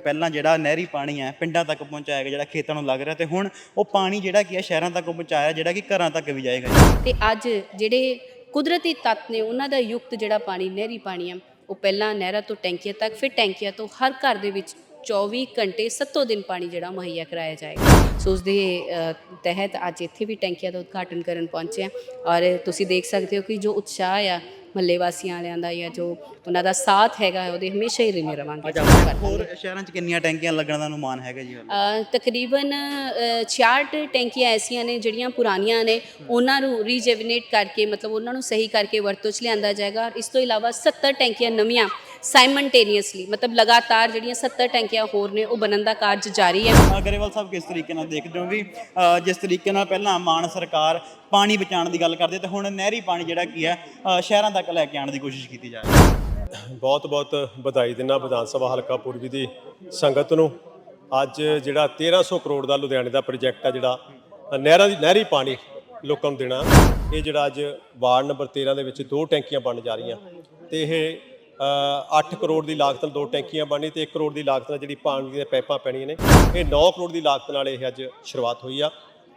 ਪਹਿਲਾਂ ਜਿਹੜਾ ਨਹਿਰੀ ਪਾਣੀ ਹੈ, ਪਿੰਡਾਂ ਤੱਕ ਪਹੁੰਚਾਇਆ ਗਿਆ ਜਿਹੜਾ ਖੇਤਾਂ ਨੂੰ ਲੱਗ ਰਿਹਾ ਤੇ ਹੁਣ ਉਹ ਪਾਣੀ ਜਿਹੜਾ ਕੀ ਹੈ, ਸ਼ਹਿਰਾਂ ਤੱਕ ਪਹੁੰਚਾਇਆ, ਜਿਹੜਾ ਕਿ ਘਰਾਂ ਤੱਕ ਵੀ ਜਾਏਗਾ ਜੀ। ਤੇ ਅੱਜ ਜਿਹੜੇ ਕੁਦਰਤੀ ਤੱਤ ਨੇ, ਉਹਨਾਂ ਦਾ ਯੁਕਤ ਜਿਹੜਾ ਪਾਣੀ, ਨਹਿਰੀ ਪਾਣੀ ਆ ਉਹ ਪਹਿਲਾਂ ਨਹਿਰਾਂ ਤੋਂ ਟੈਂਕੀਆਂ ਤੱਕ, ਫਿਰ ਟੈਂਕੀਆਂ ਤੋਂ ਹਰ ਘਰ ਦੇ ਵਿੱਚ 24 ਘੰਟੇ ਸੱਤੋਂ ਦਿਨ ਪਾਣੀ ਜਿਹੜਾ ਮੁਹੱਈਆ ਕਰਾਇਆ ਜਾਏਗਾ। ਸੋ ਉਸ ਦੇ ਤਹਿਤ ਅੱਜ ਇੱਥੇ ਵੀ ਟੈਂਕੀਆਂ ਦਾ ਉਦਘਾਟਨ ਕਰਨ ਪਹੁੰਚੇ ਹਾਂ। ਔਰ ਤੁਸੀਂ ਦੇਖ ਸਕਦੇ ਹੋ ਕਿ ਜੋ ਉਤਸ਼ਾਹ ਆ ਮਹੱਲੇ ਵਾਸੀਆਂ ਵਾਲਿਆਂ ਦਾ ਜਾਂ ਜੋ ਉਹਨਾਂ ਦਾ ਸਾਥ ਹੈਗਾ ਉਹਦੇ ਹਮੇਸ਼ਾ ਹੀ ਰਿਨੇ ਰਵਾਂਗੇ। ਹੋਰ ਸ਼ਹਿਰਾਂ 'ਚ ਕਿੰਨੀਆਂ ਟੈਂਕੀਆਂ ਲੱਗਣ ਦਾ ਅਨੁਮਾਨ ਹੈਗਾ ਜੀ ਤਕਰੀਬਨ ਅ, 66 ਟੈਂਕੀਆਂ ਐਸੀਆਂ ਨੇ ਜਿਹੜੀਆਂ ਪੁਰਾਣੀਆਂ ਨੇ ਉਹਨਾਂ ਨੂੰ ਰੀਜੈਵਨੇਟ ਕਰਕੇ ਮਤਲਬ ਉਹਨਾਂ ਨੂੰ ਸਹੀ ਕਰਕੇ ਵਰਤੋਂ 'ਚ ਲਿਆਂਦਾ ਜਾਏਗਾ। ਔਰ ਇਸ ਤੋਂ ਇਲਾਵਾ 70 ਟੈਂਕੀਆਂ ਨਵੀਆਂ ਸਾਈਮਲਟੇਨੀਅਸਲੀ ਮਤਲਬ ਲਗਾਤਾਰ ਜਿਹੜੀਆਂ 70 ਟੈਂਕੀਆਂ ਹੋਰ ਨੇ ਉਹ ਬਣਨ ਦਾ ਕਾਰਜ ਜਾਰੀ ਹੈ। ਅ, ਗਰੇਵਾਲ ਸਾਹਿਬ ਕਿਸ ਤਰੀਕੇ ਨਾਲ ਦੇਖਦੇ ਹੋ ਵੀ ਜਿਸ ਤਰੀਕੇ ਨਾਲ ਪਹਿਲਾਂ ਮਾਨ ਸਰਕਾਰ ਪਾਣੀ ਬਚਾਉਣ ਦੀ ਗੱਲ ਕਰਦੀ ਤੇ ਹੁਣ ਨਹਿਰੀ ਪਾਣੀ ਜਿਹੜਾ ਕੀ ਹੈ ਸ਼ਹਿਰਾਂ ਤੱਕ ਲੈ ਕੇ ਆਉਣ ਦੀ ਕੋਸ਼ਿਸ਼ ਕੀਤੀ ਜਾ ਰਹੀ ਹੈ? ਬਹੁਤ ਬਹੁਤ ਵਧਾਈ ਦਿੰਦਾ ਵਿਧਾਨ ਸਭਾ ਹਲਕਾ ਪੂਰਬੀ ਦੀ ਸੰਗਤ ਨੂੰ। ਅੱਜ ਜਿਹੜਾ 1300 ਕਰੋੜ ਦਾ ਲੁਧਿਆਣੇ ਦਾ ਪ੍ਰੋਜੈਕਟ ਆ ਜਿਹੜਾ ਨਹਿਰਾਂ ਦੀ ਨਹਿਰੀ ਪਾਣੀ ਲੋਕਾਂ ਨੂੰ ਦੇਣਾ। ਇਹ ਜਿਹੜਾ ਅੱਜ ਵਾਰਡ ਨੰਬਰ 13 ਦੇ ਵਿੱਚ ਦੋ ਟੈਂਕੀਆਂ ਬਣਨ ਜਾ ਰਹੀਆਂ। ਤੇ ਇਹ 8 ਕਰੋੜ ਦੀ ਲਾਗਤ ਨਾਲ ਦੋ ਟੈਂਕੀਆਂ ਬਣਨੀ ਤੇ 1 ਕਰੋੜ ਦੀ ਲਾਗਤ ਨਾਲ ਜਿਹੜੀ ਪਾਣੀ ਦੀਆਂ ਪਾਈਪਾਂ ਪੈਣੀਆਂ ਨੇ, ਇਹ 9 ਕਰੋੜ ਦੀ ਲਾਗਤ ਨਾਲ ਇਹ ਅੱਜ ਸ਼ੁਰੂਆਤ ਹੋਈ ਆ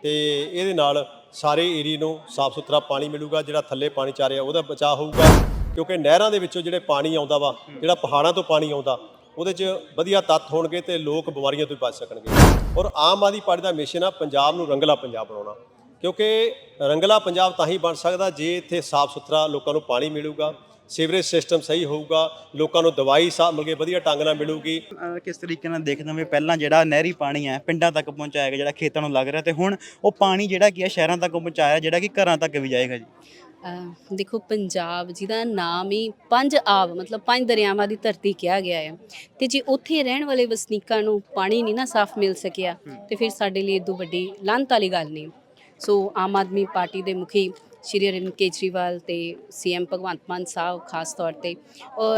ਤੇ ਇਹਦੇ ਨਾਲ ਸਾਰੇ ਏਰੀਏ ਨੂੰ ਸਾਫ਼ ਸੁਥਰਾ ਪਾਣੀ ਮਿਲੂਗਾ, ਜਿਹੜਾ ਥੱਲੇ ਪਾਣੀ ਚਾ ਰਿਹਾ ਉਹਦਾ ਬਚਾਅ ਹੋਊਗਾ, ਕਿਉਂਕਿ ਨਹਿਰਾਂ ਦੇ ਵਿੱਚੋਂ ਜਿਹੜੇ ਪਾਣੀ ਆਉਂਦਾ ਵਾ, ਜਿਹੜਾ ਪਹਾੜਾਂ ਤੋਂ ਪਾਣੀ ਆਉਂਦਾ, ਉਹਦੇ 'ਚ ਵਧੀਆ ਤੱਤ ਹੋਣਗੇ ਤੇ ਲੋਕ ਬਿਮਾਰੀਆਂ ਤੋਂ ਵੀ ਬਚ ਸਕਣਗੇ। ਔਰ ਆਮ ਆਦਮੀ ਪਾਰਟੀ ਦਾ ਮਿਸ਼ਨ ਆ ਪੰਜਾਬ ਨੂੰ ਰੰਗਲਾ ਪੰਜਾਬ ਬਣਾਉਣਾ, ਕਿਉਂਕਿ ਰੰਗਲਾ ਪੰਜਾਬ ਤਾਂ ਹੀ ਬਣ ਸਕਦਾ ਜੇ ਇੱਥੇ ਸਾਫ਼ ਸੁਥਰਾ ਲੋਕਾਂ ਨੂੰ ਪਾਣੀ ਮਿਲੂਗਾ ਸੀਵਰੇਜ ਸਿਸਟਮ ਸਹੀ ਹੋਊਗਾ ਲੋਕਾਂ ਨੂੰ ਦਵਾਈ ਸਾ ਮਿਲ ਕੇ ਵਧੀਆ ਢੰਗ ਨਾਲ ਮਿਲੂਗੀ। ਕਿਸ ਤਰੀਕੇ ਨਾਲ ਦੇਖਦੇ ਹੋ ਵੀ ਪਹਿਲਾਂ ਜਿਹੜਾ ਨਹਿਰੀ ਪਾਣੀ ਹੈ ਪਿੰਡਾਂ ਤੱਕ ਪਹੁੰਚਾਇਆ ਗਿਆ ਜਿਹੜਾ ਖੇਤਾਂ ਨੂੰ ਲੱਗ ਰਿਹਾ ਤੇ ਹੁਣ ਉਹ ਪਾਣੀ ਜਿਹੜਾ ਕੀ ਹੈ ਸ਼ਹਿਰਾਂ ਤੱਕ ਪਹੁੰਚਾਇਆ ਜਿਹੜਾ ਕਿ ਘਰਾਂ ਤੱਕ ਵੀ ਜਾਏਗਾ ਜੀ। ਦੇਖੋ ਪੰਜਾਬ ਜਿਹਦਾ ਨਾਮ ਹੀ ਪੰਜ ਆਬ ਮਤਲਬ ਪੰਜ ਦਰਿਆਵਾਂ ਦੀ ਧਰਤੀ ਕਿਹਾ ਗਿਆ ਹੈ ਤੇ ਜੇ ਉੱਥੇ ਰਹਿਣ ਵਾਲੇ ਵਸਨੀਕਾਂ ਨੂੰ ਪਾਣੀ ਨਹੀਂ ਨਾ ਸਾਫ਼ ਮਿਲ ਸਕਿਆ ਤੇ ਫਿਰ ਸਾਡੇ ਲਈ ਇਦੋਂ ਵੱਡੀ ਲਾਂਤ ਵਾਲੀ ਗੱਲ ਨਹੀਂ। ਸੋ ਆਮ ਆਦਮੀ ਪਾਰਟੀ ਦੇ ਮੁਖੀ ਸ਼੍ਰੀ ਅਰਵਿੰਦ ਕੇਜਰੀਵਾਲ ਤੇ ਸੀਐਮ ਭਗਵੰਤ ਮਾਨ ਸਾਹਿਬ ਖਾਸ ਤੌਰ ਤੇ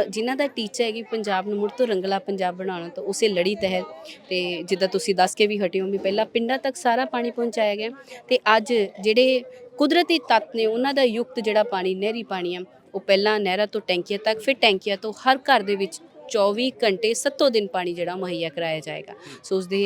ਜਿਨ੍ਹਾਂ ਦਾ ਟੀਚਾ ਹੈ ਕਿ ਪੰਜਾਬ ਨੂੰ ਮੁੜ ਤੋਂ ਰੰਗਲਾ ਪੰਜਾਬ ਬਣਾਉਣਾ ਤਾਂ ਉਸੇ ਲੜੀ ਤਹਿਤ, ਤੇ ਜਿੱਦਾਂ ਤੁਸੀਂ ਦੱਸ ਕੇ ਵੀ ਹਟੇ ਹੋ ਵੀ ਪਹਿਲਾਂ ਪਿੰਡਾਂ ਤੱਕ ਸਾਰਾ ਪਾਣੀ ਪਹੁੰਚਾਇਆ ਗਿਆ, ਤੇ ਅੱਜ ਜਿਹੜੇ ਕੁਦਰਤੀ ਤੱਤ ਨੇ ਉਹਨਾਂ ਦਾ ਯੁਕਤ ਜਿਹੜਾ ਪਾਣੀ, ਨਹਿਰੀ ਪਾਣੀ ਆ, ਉਹ ਪਹਿਲਾਂ ਨਹਿਰਾਂ ਤੋਂ ਟੈਂਕੀਆਂ ਤੱਕ, ਫਿਰ ਟੈਂਕੀਆਂ ਤੋਂ ਹਰ ਘਰ ਦੇ ਵਿੱਚ 24 ਘੰਟੇ ਸੱਤੋਂ ਦਿਨ ਪਾਣੀ ਜਿਹੜਾ ਮੁਹੱਈਆ ਕਰਾਇਆ ਜਾਏਗਾ। ਸੋ ਉਸ ਦੇ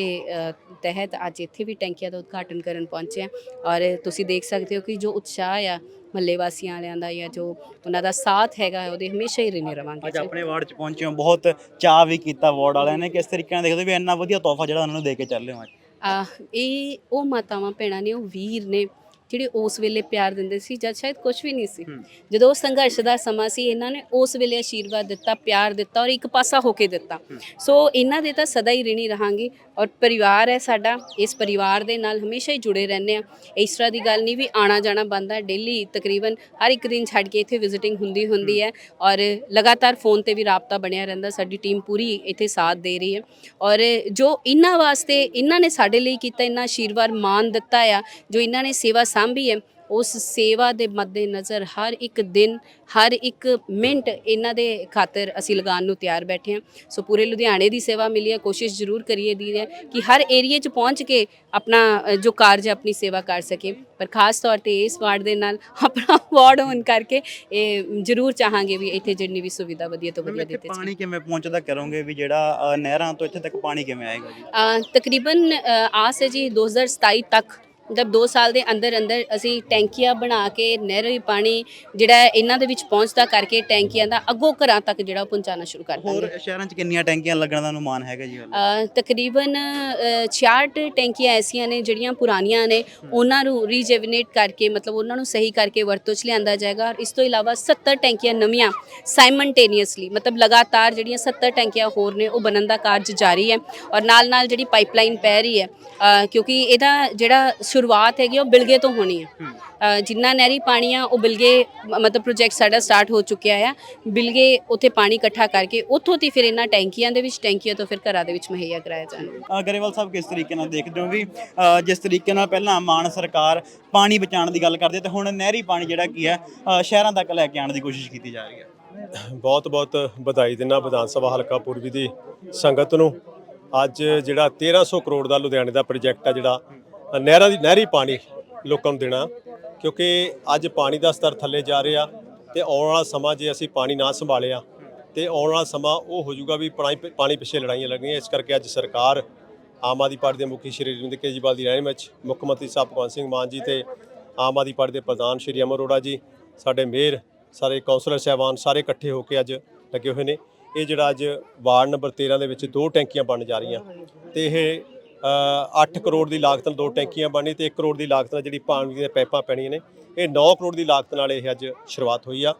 ਤਹਿਤ ਅੱਜ ਇੱਥੇ ਵੀ ਟੈਂਕੀਆਂ ਦਾ ਉਦਘਾਟਨ ਕਰਨ ਪਹੁੰਚੇ ਹਾਂ। ਔਰ ਤੁਸੀਂ ਦੇਖ ਸਕਦੇ ਹੋ ਕਿ ਜੋ ਉਤਸ਼ਾਹ ਆ ਮਹੱਲੇ ਵਾਸੀਆਂ ਵਾਲਿਆਂ ਦਾ ਜਾਂ ਜੋ ਉਹਨਾਂ ਦਾ ਸਾਥ ਹੈਗਾ ਉਹਦੇ ਹਮੇਸ਼ਾ ਹੀ ਰਿਨੇ ਰਵਾਂਗੇ। ਅੱਜ ਆਪਣੇ ਵਾਰਡ 'ਚ ਪਹੁੰਚੇ ਹੋ ਬਹੁਤ ਚਾਅ ਵੀ ਕੀਤਾ ਵਾਰਡ ਵਾਲਿਆਂ ਨੇ ਕਿਸ ਤਰੀਕੇ ਨਾਲ ਦੇਖਦੇ ਵੀ ਇੰਨਾ ਵਧੀਆ ਤੋਹਫਾ ਜਿਹੜਾ ਉਹਨਾਂ ਨੂੰ ਦੇ ਕੇ ਚੱਲੇ ਹੋ ਅੱਜ। ਆ ਇਹ ਉਹ ਮਾਤਾਵਾਂ ਭੈਣਾਂ ਨੇ ਉਹ ਵੀਰ ਨੇ ਜਿਹੜੇ ਉਸ ਵੇਲੇ ਪਿਆਰ ਦਿੰਦੇ ਸੀ ਜਦ ਸ਼ਾਇਦ ਕੁਝ ਵੀ ਨਹੀਂ ਸੀ। ਜਦੋਂ ਉਹ ਸੰਘਰਸ਼ ਦਾ ਸਮਾਂ ਸੀ ਇਹਨਾਂ ਨੇ ਉਸ ਵੇਲੇ ਆਸ਼ੀਰਵਾਦ ਦਿੱਤਾ ਪਿਆਰ ਦਿੱਤਾ ਔਰ ਇੱਕ ਪਾਸਾ ਹੋ ਕੇ ਦਿੱਤਾ। ਸੋ ਇਹਨਾਂ ਦੇ ਤਾਂ ਸਦਾ ਹੀ ਰਿਣੀ ਰਹਾਂਗੇ ਔਰ ਪਰਿਵਾਰ ਹੈ ਸਾਡਾ ਇਸ ਪਰਿਵਾਰ ਦੇ ਨਾਲ ਹਮੇਸ਼ਾ ਹੀ ਜੁੜੇ ਰਹਿੰਦੇ ਆ ਇਸ ਤਰ੍ਹਾਂ ਦੀ ਗੱਲ ਨਹੀਂ ਵੀ ਆਣਾ ਜਾਣਾ ਬੰਦ ਡੇਲੀ ਤਕਰੀਬਨ ਹਰ ਇੱਕ ਦਿਨ ਛੱਡ ਕੇ ਇੱਥੇ ਵਿਜ਼ਿਟਿੰਗ ਹੁੰਦੀ ਹੁੰਦੀ ਹੈ। ਔਰ ਲਗਾਤਾਰ ਫੋਨ ਤੇ ਵੀ ਰਾਬਤਾ ਬਣਿਆ ਰਹਿੰਦਾ ਸਾਡੀ ਟੀਮ ਪੂਰੀ ਇੱਥੇ ਸਾਥ ਦੇ ਰਹੀ ਹੈ। ਔਰ ਜੋ ਇਹਨਾਂ ਵਾਸਤੇ ਇਹਨਾਂ ਨੇ ਸਾਡੇ ਲਈ ਕੀਤਾ ਇਹਨਾਂ ਆਸ਼ੀਰਵਾਦ ਮਾਨ ਦਿੱਤਾ ਆ ਜੋ ਇਹਨਾਂ ਨੇ ਸੇਵਾ ਸਾਂਭੀ ਹੈ ਉਸ ਸੇਵਾ ਦੇ ਮੱਦੇ ਨਜ਼ਰ ਹਰ ਇੱਕ ਦਿਨ ਹਰ ਇੱਕ ਮਿੰਟ ਇਹਨਾਂ ਦੇ ਖਾਤਰ ਅਸੀਂ ਲਗਾਉਣ ਨੂੰ ਤਿਆਰ ਬੈਠੇ ਹਾਂ। ਸੋ ਪੂਰੇ ਲੁਧਿਆਣੇ ਦੀ ਸੇਵਾ ਮਿਲੀ ਹੈ ਕੋਸ਼ਿਸ਼ ਜ਼ਰੂਰ ਕਰੀਏ ਦੀ ਹੈ ਕਿ ਹਰ ਏਰੀਏ 'ਚ ਪਹੁੰਚ ਕੇ ਆਪਣਾ ਅ, ਜੋ ਕਾਰਜ ਹੈ ਆਪਣੀ ਸੇਵਾ ਕਰ ਸਕੇ ਪਰ ਖਾਸ ਤੌਰ ਤੇ ਇਸ ਵਾਰਡ ਦੇ ਨਾਲ ਆਪਣਾ ਵਾਰਡ ਹੋਣ ਕਰਕੇ ਇਹ ਜ਼ਰੂਰ ਚਾਹਾਂਗੇ ਵੀ ਇੱਥੇ ਜਿੰਨੀ ਵੀ ਸੁਵਿਧਾ ਵਧੀਆ ਤੋਂ ਵਧੀਆ ਦਿੱਤੀ ਜਾਵੇ। ਪਾਣੀ ਕਿਵੇਂ ਪਹੁੰਚਦਾ ਕਰੋਗੇ ਵੀ ਜਿਹੜਾ ਅ, ਨਹਿਰਾਂ ਤੋਂ ਇੱਥੇ ਤੱਕ ਪਾਣੀ ਕਿਵੇਂ ਆਏਗਾ ਜੀ? ਅ, ਤਕਰੀਬਨ ਅ, ਆਸ ਹੈ ਜੀ 2027 ਤੱਕ ਮਤਲਬ 2 ਸਾਲ ਦੇ ਅੰਦਰ ਅੰਦਰ ਅਸੀਂ ਟੈਂਕੀਆਂ ਬਣਾ ਕੇ ਨਹਿਰੀ ਪਾਣੀ ਜਿਹੜਾ ਇਹਨਾਂ ਦੇ ਵਿੱਚ ਪਹੁੰਚਦਾ ਕਰਕੇ ਟੈਂਕੀਆਂ ਦਾ ਅੱਗੋਂ ਘਰਾਂ ਤੱਕ ਜਿਹੜਾ ਪਹੁੰਚਾਉਣਾ ਸ਼ੁਰੂ ਕਰ ਦਾਂਗੇ। ਹੋਰ ਸ਼ਹਿਰਾਂ 'ਚ ਕਿੰਨੀਆਂ ਟੈਂਕੀਆਂ ਲੱਗਣ ਦਾ ਅਨੁਮਾਨ ਹੈਗਾ ਜੀ ਤਕਰੀਬਨ ਅ, 66 ਟੈਂਕੀਆਂ ਐਸੀਆਂ ਨੇ ਜਿਹੜੀਆਂ ਪੁਰਾਣੀਆਂ ਨੇ ਉਹਨਾਂ ਨੂੰ ਰੀਜੈਵਨੇਟ ਕਰਕੇ ਮਤਲਬ ਉਹਨਾਂ ਨੂੰ ਸਹੀ ਕਰਕੇ ਵਰਤੋਂ 'ਚ ਲਿਆਂਦਾ ਜਾਏਗਾ ਔਰ ਇਸ ਤੋਂ ਇਲਾਵਾ 70 ਟੈਂਕੀਆਂ ਨਵੀਆਂ ਸਾਈਮਲਟੇਨੀਅਸਲੀ ਮਤਲਬ ਲਗਾਤਾਰ ਜਿਹੜੀਆਂ 70 ਟੈਂਕੀਆਂ ਹੋਰ ਨੇ ਉਹ ਬਣਨ ਦਾ ਕਾਰਜ ਜਾਰੀ ਹੈ ਔਰ ਨਾਲ ਨਾਲ ਜਿਹੜੀ ਪਾਈਪਲਾਈਨ ਪੈ ਰਹੀ ਹੈ ਕਿਉਂਕਿ ਇਹਦਾ ਜਿਹੜਾ ਸ਼ੁਰੂਆਤ ਹੈਗੀ ਉਹ ਬਿਲਗੇ ਤੋਂ ਹੋਣੀ ਹੈ। ਅ, ਜਿੰਨਾ ਨਹਿਰੀ ਪਾਣੀ ਆ ਉਹ ਬਿਲਗੇ ਮਤਲਬ ਪ੍ਰੋਜੈਕਟ ਸਾਡਾ ਸਟਾਰਟ ਹੋ ਚੁੱਕਿਆ ਆ। ਬਿਲਗੇ ਉੱਥੇ ਪਾਣੀ ਇਕੱਠਾ ਕਰਕੇ ਉੱਥੋਂ ਦੀ ਫਿਰ ਇਹਨਾਂ ਟੈਂਕੀਆਂ ਦੇ ਵਿੱਚ ਟੈਂਕੀਆਂ ਤੋਂ ਫਿਰ ਘਰਾਂ ਦੇ ਵਿੱਚ ਮੁਹੱਈਆ ਕਰਾਇਆ ਜਾਣਾ ਗਰੇਵਾਲ ਸਾਹਿਬ ਕਿਸ ਤਰੀਕੇ ਨਾਲ ਦੇਖਦੇ ਹੋ ਵੀ ਜਿਸ ਤਰੀਕੇ ਨਾਲ ਪਹਿਲਾਂ ਮਾਨ ਸਰਕਾਰ ਪਾਣੀ ਬਚਾਉਣ ਦੀ ਗੱਲ ਕਰਦੀ ਤੇ ਹੁਣ ਨਹਿਰੀ ਪਾਣੀ ਜਿਹੜਾ ਕੀ ਹੈ ਸ਼ਹਿਰਾਂ ਤੱਕ ਲੈ ਕੇ ਆਉਣ ਦੀ ਕੋਸ਼ਿਸ਼ ਕੀਤੀ ਜਾ ਰਹੀ ਹੈ? ਬਹੁਤ ਬਹੁਤ ਵਧਾਈ ਦਿੰਦਾ ਵਿਧਾਨ ਸਭਾ ਹਲਕਾ ਪੂਰਬੀ ਦੀ ਸੰਗਤ ਨੂੰ। ਅੱਜ ਜਿਹੜਾ 1300 ਕਰੋੜ ਦਾ ਲੁਧਿਆਣੇ ਦਾ ਪ੍ਰੋਜੈਕਟ ਆ ਜਿਹੜਾ ਨਹਿਰਾਂ ਦੀ, ਨਹਿਰੀ ਪਾਣੀ ਲੋਕਾਂ ਨੂੰ ਦੇਣਾ, ਕਿਉਂਕਿ ਅੱਜ ਪਾਣੀ ਦਾ ਸਤਰ ਥੱਲੇ ਜਾ ਰਿਹਾ ਤੇ ਆਉਣ ਵਾਲਾ ਸਮਾਂ ਜੇ ਅਸੀਂ ਪਾਣੀ ਨਾ ਸੰਭਾਲਿਆ ਤੇ ਆਉਣ ਵਾਲਾ ਸਮਾਂ ਉਹ ਹੋ ਜਾਊਗਾ ਵੀ ਪਾਣੀ ਪਾਣੀ ਪਿੱਛੇ ਲੜਾਈਆਂ ਲੱਗਣੀਆਂ, ਇਸ ਕਰਕੇ ਅੱਜ ਸਰਕਾਰ ਆਮ ਆਦਮੀ ਪਾਰਟੀ ਦੇ ਮੁਖੀ ਸ਼੍ਰੀ ਅਰਵਿੰਦ ਕੇਜਰੀਵਾਲ ਦੀ ਰਹਿਨੁਮਾਈ ਵਿੱਚ ਮੁੱਖ ਮੰਤਰੀ ਸਾਹਿਬ ਭਗਵੰਤ ਸਿੰਘ ਮਾਨ ਜੀ ਤੇ ਆਮ ਆਦਮੀ ਪਾਰਟੀ ਦੇ ਪ੍ਰਧਾਨ ਸ਼੍ਰੀ ਅਮਰ ਅਰੋੜਾ ਜੀ, ਸਾਡੇ ਮੇਅਰ, ਸਾਰੇ ਕੌਂਸਲਰ ਸਾਹਿਬਾਨ ਸਾਰੇ ਇਕੱਠੇ ਹੋ ਕੇ ਅੱਜ ਲੱਗੇ ਹੋਏ ਨੇ। ਇਹ ਜਿਹੜਾ ਅੱਜ ਵਾਰਡ ਨੰਬਰ 13 ਦੇ ਵਿੱਚ ਦੋ ਟੈਂਕੀਆਂ ਬਣ ਜਾ ਰਹੀਆਂ ਤੇ ਇਹ 8 ਕਰੋੜ ਦੀ ਲਾਗਤ ਨਾਲ ਦੋ ਟੈਂਕੀਆਂ ਬਣਨੀ ਤੇ 1 ਕਰੋੜ ਦੀ ਲਾਗਤ ਨਾਲ ਜਿਹੜੀ ਪਾਣੀ ਦੀਆਂ ਪਾਈਪਾਂ ਪੈਣੀਆਂ ਨੇ, ਇਹ 9 ਕਰੋੜ ਦੀ ਲਾਗਤ ਨਾਲ ਇਹ ਅੱਜ ਸ਼ੁਰੂਆਤ ਹੋਈ ਆ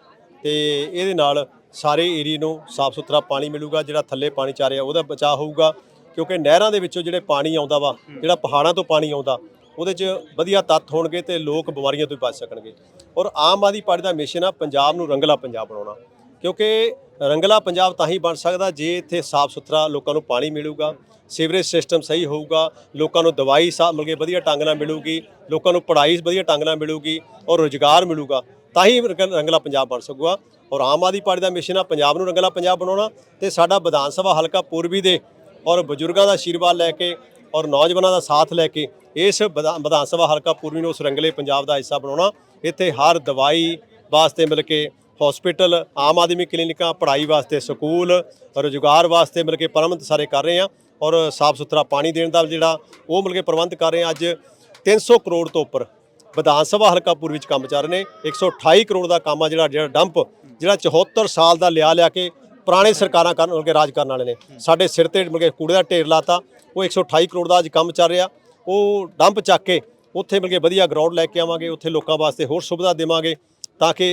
ਤੇ ਇਹਦੇ ਨਾਲ ਸਾਰੇ ਏਰੀਏ ਨੂੰ ਸਾਫ਼ ਸੁਥਰਾ ਪਾਣੀ ਮਿਲੂਗਾ, ਜਿਹੜਾ ਥੱਲੇ ਪਾਣੀ ਚਾ ਰਿਹਾ ਉਹਦਾ ਬਚਾਅ ਹੋਊਗਾ, ਕਿਉਂਕਿ ਨਹਿਰਾਂ ਦੇ ਵਿੱਚੋਂ ਜਿਹੜੇ ਪਾਣੀ ਆਉਂਦਾ ਵਾ, ਜਿਹੜਾ ਪਹਾੜਾਂ ਤੋਂ ਪਾਣੀ ਆਉਂਦਾ, ਉਹਦੇ 'ਚ ਵਧੀਆ ਤੱਤ ਹੋਣਗੇ ਤੇ ਲੋਕ ਬਿਮਾਰੀਆਂ ਤੋਂ ਵੀ ਬਚ ਸਕਣਗੇ। ਔਰ ਆਮ ਆਦਮੀ ਪਾਰਟੀ ਦਾ ਮਿਸ਼ਨ ਆ ਪੰਜਾਬ ਨੂੰ ਰੰਗਲਾ ਪੰਜਾਬ ਬਣਾਉਣਾ। ਕਿਉਂਕਿ ਰੰਗਲਾ ਪੰਜਾਬ ਤਾਂ ਹੀ ਬਣ ਸਕਦਾ ਜੇ ਇੱਥੇ ਸਾਫ਼ ਸੁਥਰਾ ਲੋਕਾਂ ਨੂੰ ਪਾਣੀ ਮਿਲੂਗਾ, ਸੀਵਰੇਜ ਸਿਸਟਮ ਸਹੀ ਹੋਊਗਾ, ਲੋਕਾਂ ਨੂੰ ਦਵਾਈ ਸਾ ਮਿਲ ਕੇ ਵਧੀਆ ਢੰਗ ਨਾਲ ਮਿਲੂਗੀ, ਲੋਕਾਂ ਨੂੰ ਪੜ੍ਹਾਈ ਵਧੀਆ ਢੰਗ ਨਾਲ ਮਿਲੂਗੀ ਔਰ ਰੋਜ਼ਗਾਰ ਮਿਲੂਗਾ, ਤਾਂ ਹੀ ਰੰਗ- ਰੰਗਲਾ ਪੰਜਾਬ ਬਣ ਸਕੂਗਾ ਔਰ ਆਮ ਆਦਮੀ ਪਾਰਟੀ ਦਾ ਮਿਸ਼ਨ ਆ ਪੰਜਾਬ ਨੂੰ ਰੰਗਲਾ ਪੰਜਾਬ ਬਣਾਉਣਾ ਤੇ ਸਾਡਾ ਵਿਧਾਨ ਸਭਾ ਹਲਕਾ ਪੂਰਬੀ ਦੇ ਔਰ ਬਜ਼ੁਰਗਾਂ ਦਾ ਆਸ਼ੀਰਵਾਦ ਲੈ ਕੇ ਔਰ ਨੌਜਵਾਨਾਂ ਦਾ ਸਾਥ ਲੈ ਕੇ ਇਸ ਵਿਧਾ- ਵਿਧਾਨ ਸਭਾ ਹਲਕਾ ਪੂਰਬੀ ਨੂੰ ਉਸ ਰੰਗਲੇ ਪੰਜਾਬ ਦਾ ਹਿੱਸਾ ਬਣਾਉਣਾ, ਇੱਥੇ ਹਰ ਦਵਾਈ ਵਾਸਤੇ ਮਿਲ ਕੇ ਹਸਪੀਟਲ ਆਮ ਆਦਮੀ ਕਲੀਨਿਕਾਂ, ਪੜ੍ਹਾਈ ਵਾਸਤੇ ਸਕੂਲ, ਰੁਜ਼ਗਾਰ ਵਾਸਤੇ ਮਿਲ ਕੇ ਪ੍ਰਬੰਧ ਸਾਰੇ ਕਰ ਰਹੇ ਆ ਔਰ ਸਾਫ਼ ਸੁਥਰਾ ਪਾਣੀ ਦੇਣ ਦਾ ਜਿਹੜਾ ਉਹ ਮਿਲ ਕੇ ਪ੍ਰਬੰਧ ਕਰ ਰਹੇ ਆ ਅੱਜ 300 ਕਰੋੜ ਤੋਂ ਉੱਪਰ। ਵਿਧਾਨ ਸਭਾ ਹਲਕਾ ਪੂਰਬੀ ਵਿੱਚ ਕੰਮ ਚੱਲ ਰਹੇ ਨੇ। 128 ਕਰੋੜ ਦਾ ਕੰਮ ਆ ਜਿਹੜਾ ਜਿਹੜਾ ਡੰਪ ਜਿਹੜਾ 74 ਸਾਲ ਦਾ ਲਿਆ ਲਿਆ ਕੇ ਪੁਰਾਣੇ ਸਰਕਾਰਾਂ ਕਰਨ ਮਿਲ ਕੇ ਰਾਜ ਕਰਨ ਵਾਲੇ ਨੇ। ਸਾਡੇ ਸਿਰ ਤੇ ਮਿਲ ਕੇ ਕੂੜੇ ਦਾ ਢੇਰ ਲਾਤਾ। ਉਹ 128 ਕਰੋੜ ਦਾ ਅੱਜ ਕੰਮ ਚੱਲ ਰਿਹਾ। ਉਹ ਡੰਪ ਚੱਕ ਕੇ ਉੱਥੇ ਮਿਲ ਕੇ ਵਧੀਆ ਗਰਾਊਂਡ ਲੈ ਕੇ ਆਵਾਂਗੇ। ਉੱਥੇ ਲੋਕਾਂ ਵਾਸਤੇ ਹੋਰ ਸੁਵਿਧਾ ਦੇਵਾਂਗੇ। ਤਾਂ ਕਿ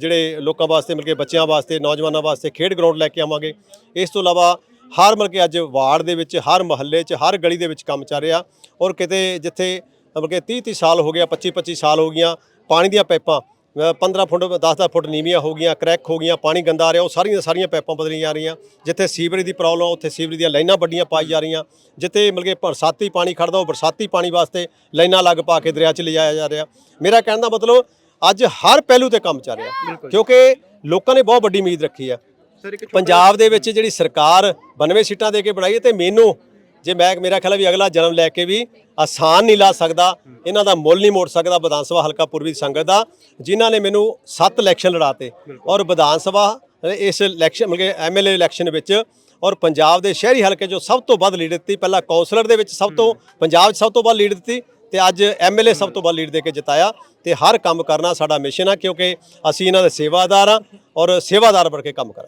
ਜਿਹੜੇ ਲੋਕਾਂ ਵਾਸਤੇ ਮਿਲ ਕੇ ਬੱਚਿਆਂ ਵਾਸਤੇ ਨੌਜਵਾਨਾਂ ਵਾਸਤੇ ਖੇਡ ਗਰਾਊਂਡ ਲੈ ਕੇ ਆਵਾਂਗੇ। ਇਸ ਤੋਂ ਇਲਾਵਾ ਹਰ ਮਿਲ ਕੇ ਅੱਜ ਵਾਰਡ ਦੇ ਵਿੱਚ ਹਰ ਮਹੱਲੇ 'ਚ ਹਰ ਗਲੀ ਦੇ ਵਿੱਚ ਕੰਮ ਚੱਲ ਰਿਹਾ। ਔਰ ਕਿਤੇ ਜਿੱਥੇ ਮਤਲਬ ਕਿ 30 30 ਸਾਲ ਹੋ ਗਿਆ 25 25 ਸਾਲ ਹੋ ਗਈਆਂ ਪਾਣੀ ਦੀਆਂ ਪਾਈਪਾਂ ਅ, 15 ਫੁੱਟ 10 10 ਫੁੱਟ ਨੀਵੀਆਂ ਹੋ ਗਈਆਂ ਕਰੈਕ ਹੋ ਗਈਆਂ ਪਾਣੀ ਗੰਦਾ ਆ ਰਿਹਾ ਉਹ ਸਾਰੀਆਂ ਸਾਰੀਆਂ ਪਾਈਪਾਂ ਬਦਲੀਆਂ ਜਾ ਰਹੀਆਂ। ਜਿੱਥੇ ਸੀਵਰੇਜ ਦੀ ਪ੍ਰੋਬਲਮ ਉੱਥੇ ਸੀਵਰੇਜ ਦੀਆਂ ਲਾਈਨਾਂ ਵੱਡੀਆਂ ਪਾਈ ਜਾ ਰਹੀਆਂ। ਜਿੱਥੇ ਮਤਲਬ ਕਿ ਬਰਸਾਤੀ ਪਾਣੀ ਖੜਦਾ ਉਹ ਬਰਸਾਤੀ ਪਾਣੀ ਵਾਸਤੇ ਲਾਈਨਾਂ ਲੱਗ ਪਾ ਕੇ ਦਰਿਆ 'ਚ ਲਿਜਾਇਆ ਜਾ ਰਿਹਾ। ਮੇਰਾ ਕਹਿਣ ਦਾ ਮਤਲਬ ਅੱਜ ਹਰ ਪਹਿਲੂ ਤੇ ਕੰਮ ਚੱਲ ਰਿਹਾ। ਕਿਉਂਕਿ ਲੋਕਾਂ ਨੇ ਬਹੁਤ ਵੱਡੀ ਉਮੀਦ ਰੱਖੀ ਆ। ਪੰਜਾਬ ਦੇ ਵਿੱਚ ਜਿਹੜੀ ਸਰਕਾਰ 92 ਸੀਟਾਂ ਦੇ ਕੇ ਬਣਾਈ ਹੈ ਤੇ ਮੈਨੂੰ ਜੇ ਮੈਂ ਮੇਰਾ ਖਿਆਲ ਵੀ ਅਗਲਾ ਜਨਮ ਲੈ ਕੇ ਵੀ ਆਸਾਨ ਨਹੀਂ ਲਾ ਸਕਦਾ ਇਹਨਾਂ ਦਾ ਮੁੱਲ ਨਹੀਂ ਮੋੜ ਸਕਦਾ ਵਿਧਾਨ ਸਭਾ ਹਲਕਾ ਪੂਰਬੀ ਸੰਗਤ ਦਾ ਜਿਨ੍ਹਾਂ ਨੇ ਮੈਨੂੰ 7 ਇਲੈਕਸ਼ਨ ਲੜਾਤੇ। ਔਰ ਵਿਧਾਨ ਸਭਾ ਇਸ ਇਲੈਕਸ਼ਨ ਮਤਲਬ ਕਿ ਐਮਐਲਏ ਇਲੈਕਸ਼ਨ ਵਿੱਚ ਔਰ ਪੰਜਾਬ ਦੇ ਸ਼ਹਿਰੀ ਹਲਕੇ ਜੋ ਸਭ ਤੋਂ ਵੱਧ ਲੀਡ ਦਿੱਤੀ। ਪਹਿਲਾਂ ਕੌਂਸਲਰ ਦੇ ਵਿੱਚ ਸਭ ਤੋਂ ਪੰਜਾਬ 'ਚ ਸਭ ਤੋਂ ਵੱਧ ਲੀਡ ਦਿੱਤੀ। ਤੇ ਅੱਜ ਐਮਐਲਏ ਸਭ ਤੋਂ ਵੱਧ ਲੀਡ ਦੇ ਕੇ ਜਿਤਾਇਆ ਤੇ ਹਰ ਕੰਮ ਕਰਨਾ ਸਾਡਾ ਮਿਸ਼ਨ ਆ, ਕਿਉਂਕਿ ਅਸੀਂ ਇਹਨਾਂ ਦੇ ਸੇਵਾਦਾਰ ਆ ਔਰ ਸੇਵਾਦਾਰ ਬਣ ਕੇ ਕੰਮ ਕਰਾਂਗੇ।